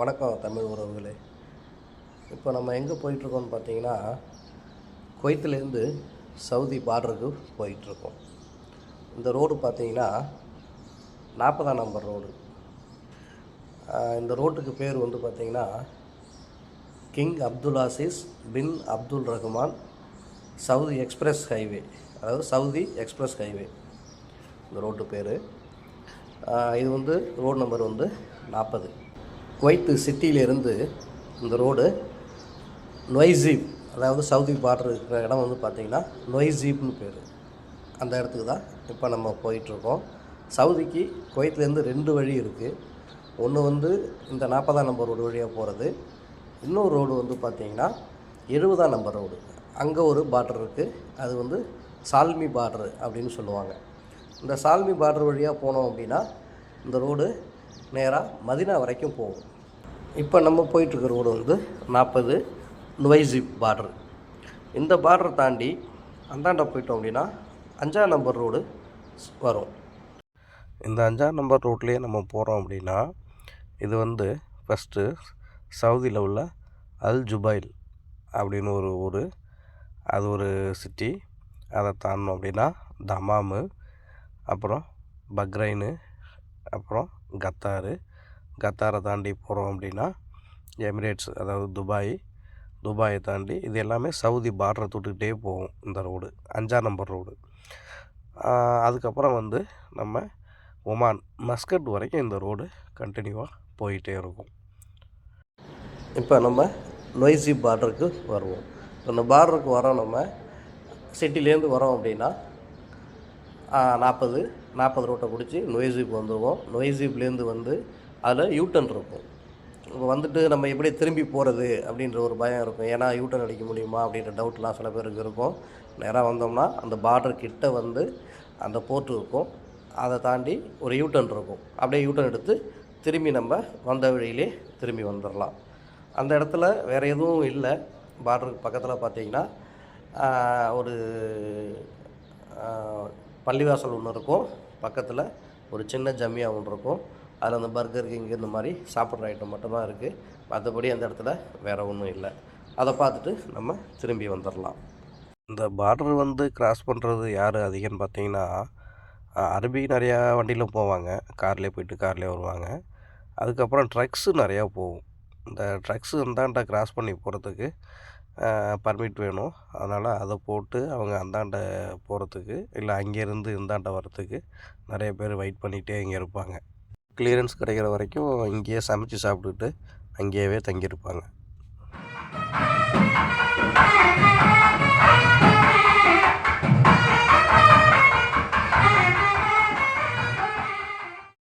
வடக்கம் தமிழ் உறவுகளே. இப்போ நம்ம எங்கே போயிட்டுருக்கோம்னு பார்த்தீங்கன்னா குவைத்துலேருந்து சவுதி பார்டருக்கு போயிட்டுருக்கோம். இந்த ரோடு பார்த்தீங்கன்னா நாற்பதாம் நம்பர் ரோடு. இந்த ரோட்டுக்கு பேர் வந்து பார்த்தீங்கன்னா king Abdul Aziz bin Abdul Rahman Saudi express highway. அதாவது சவுதி எக்ஸ்பிரஸ் ஹைவே. இந்த ரோட்டு பேர். இது வந்து ரோடு நம்பர் வந்து நாற்பது. குவைத்து சிட்டியிலேருந்து இந்த ரோடு நொய்சீப் அதாவது சவுதி பார்டர் இருக்கிற இடம் வந்து பார்த்திங்கன்னா நொய்சீப்னு பேர். அந்த இடத்துக்கு தான் இப்போ நம்ம போயிட்டுருக்கோம். சவுதிக்கு குவைத்துலேருந்து ரெண்டு வழி இருக்குது ஒன்று வந்து இந்த நாற்பதாம் நம்பர் ரோடு வழியாக போகிறது இன்னொரு ரோடு வந்து பார்த்திங்கன்னா எழுபதாம் நம்பர் ரோடு அங்கே ஒரு பார்டர் இருக்குது அது வந்து சால்மி பார்டர் அப்படின்னு சொல்லுவாங்க. இந்த சால்மி பார்டர் வழியாக போனோம் அப்படின்னா இந்த ரோடு நேராக மதினா வரைக்கும் போகும். இப்போ நம்ம போயிட்டுருக்கிற ரோடு வந்து நாற்பது நுவைசி பார்டர் இந்த பார்டரை தாண்டி அந்தாண்ட போயிட்டோம் அப்படின்னா அஞ்சாம் நம்பர் ரோடு வரும். இந்த அஞ்சாம் நம்பர் ரோட்லேயே நம்ம போகிறோம் அப்படின்னா இது வந்து ஃபஸ்ட்டு சவுதியில் உள்ள அல் ஜுபைல் அப்படின்னு ஒரு ஊர். அது ஒரு சிட்டி அதை தாண்டினோம் அப்படின்னா தமாமு அப்புறம் பக்ரைனு அப்புறம் கத்தாரு. கத்தாரை தாண்டி போகிறோம் அப்படின்னா எமிரேட்ஸ் அதாவது துபாய் துபாயை தாண்டி இது எல்லாமே சவுதி பார்டரை தொட்டுக்கிட்டே போகும் இந்த ரோடு அஞ்சாம் நம்பர் ரோடு அதுக்கப்புறம் வந்து நம்ம ஒமான் மஸ்கட் வரைக்கும் இந்த ரோடு கண்டினியூவாக போயிட்டே இருக்கும். இப்போ நம்ம நொய்சி பார்டருக்கு வருவோம். இந்த பார்டருக்கு வரோம் நம்ம சிட்டிலேருந்து வரோம் அப்படின்னா நாற்பது நாற்பது ரோட்டை பிடிச்சி நொய்சீப் வந்துடுவோம் நொய்சீப்லேருந்து வந்து அதில் யூட்டன் இருக்கும். இப்போ வந்துட்டு நம்ம எப்படி திரும்பி போகிறது அப்படின்ற ஒரு பயம் இருக்கும். ஏன்னா யூட்டன் அடிக்க முடியுமா அப்படின்ற டவுட்லாம் சில பேருக்கு இருக்கும். நேராக வந்தோம்னா அந்த பார்டர் கிட்ட வந்து அந்த போர்ட் இருக்கும். அதை தாண்டி ஒரு யூட்டன் இருக்கும். அப்படியே யூட்டன் எடுத்து திரும்பி நம்ம வந்த வழியிலே திரும்பி வந்துடலாம் அந்த இடத்துல வேறு எதுவும் இல்லை. பார்டருக்கு பக்கத்தில் பார்த்தீங்கன்னா ஒரு பள்ளிவாசல் ஒன்று இருக்கும். பக்கத்தில் ஒரு சின்ன ஜம்மியா ஒன்று இருக்கும். அதில் அந்த பர்கர் கிங் இந்த மாதிரி சாப்பிட்ற ஐட்டம் மட்டும்தான் இருக்குது மற்றபடி அந்த இடத்துல வேறு ஒன்றும் இல்லை. அதை பார்த்துட்டு நம்ம திரும்பி வந்துடலாம் இந்த பார்டர் வந்து கிராஸ் பண்ணுறது யார் அதிகம்னு பார்த்தீங்கன்னா அரபி நிறையா வண்டியில் போவாங்க. கார்லேயே போயிட்டு கார்லேயே வருவாங்க. அதுக்கப்புறம் ட்ரக்ஸு நிறையா போகும். இந்த ட்ரக்ஸு அந்தாண்ட கிராஸ் பண்ணி போகிறதுக்கு பர்மிட் வேணும். அதனால் அதை போட்டு அவங்க அந்தாண்ட போகிறதுக்கு இல்லை அங்கேருந்து இந்தாண்ட வர்றதுக்கு நிறைய பேர் வெயிட் பண்ணிகிட்டே இங்கே இருப்பாங்க. கிளியரன்ஸ் கிடைக்கிற வரைக்கும் இங்கேயே சமைச்சு சாப்பிட்டுட்டு அங்கேயே தங்கியிருப்பாங்க.